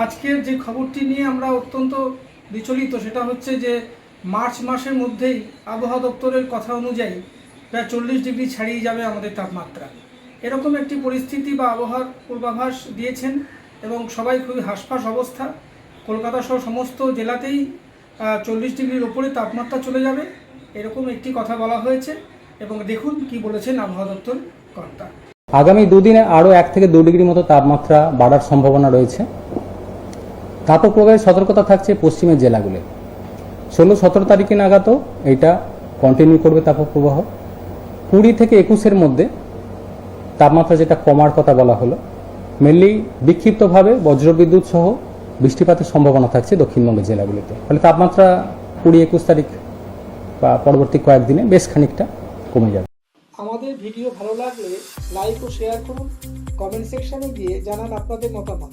আজকের যে খবরটি নিয়ে আমরা অত্যন্ত বিচলিত, সেটা হচ্ছে যে মার্চ মাসের মধ্যেই আবহাওয়া দপ্তরের কথা অনুযায়ী প্রায় চল্লিশ ডিগ্রি ছাড়িয়ে যাবে আমাদের তাপমাত্রা। এরকম একটি পরিস্থিতি বা আবহাওয়ার পূর্বাভাস দিয়েছেন এবং সবাই খুবই হাসফাস অবস্থা। কলকাতা সহ সমস্ত জেলাতেই চল্লিশ ডিগ্রির ওপরে তাপমাত্রা চলে যাবে, এরকম একটি কথা বলা হয়েছে এবং দেখুন কি বলেছেন আবহাওয়া দপ্তর কর্তা। আগামী দুদিনে আরও এক থেকে দু ডিগ্রি মতো তাপমাত্রা বাড়ার সম্ভাবনা রয়েছে। তাপপ্রবাহের সতর্কতা থাকছে পশ্চিমের জেলাগুলি। ষোলো, সতেরো তারিখে নাগাদও এটা কন্টিনিউ করবে তাপক প্রবাহ কুড়ি থেকে একুশের মধ্যে তাপমাত্রা যেটা কমার কথা বলা হলো মেনলি বিক্ষিপ্তভাবে বজ্রবিদ্যুৎ সহ বৃষ্টিপাতের সম্ভাবনা থাকছে দক্ষিণবঙ্গের জেলাগুলিতে। ফলে তাপমাত্রা কুড়ি, একুশ তারিখ বা পরবর্তী কয়েকদিনে বেশ খানিকটা কমে যাবে। আমাদের ভিডিও ভালো লাগলে লাইক ও শেয়ার করুন। কমেন্ট সেকশনে গিয়ে জানান আপনাদের মতামত।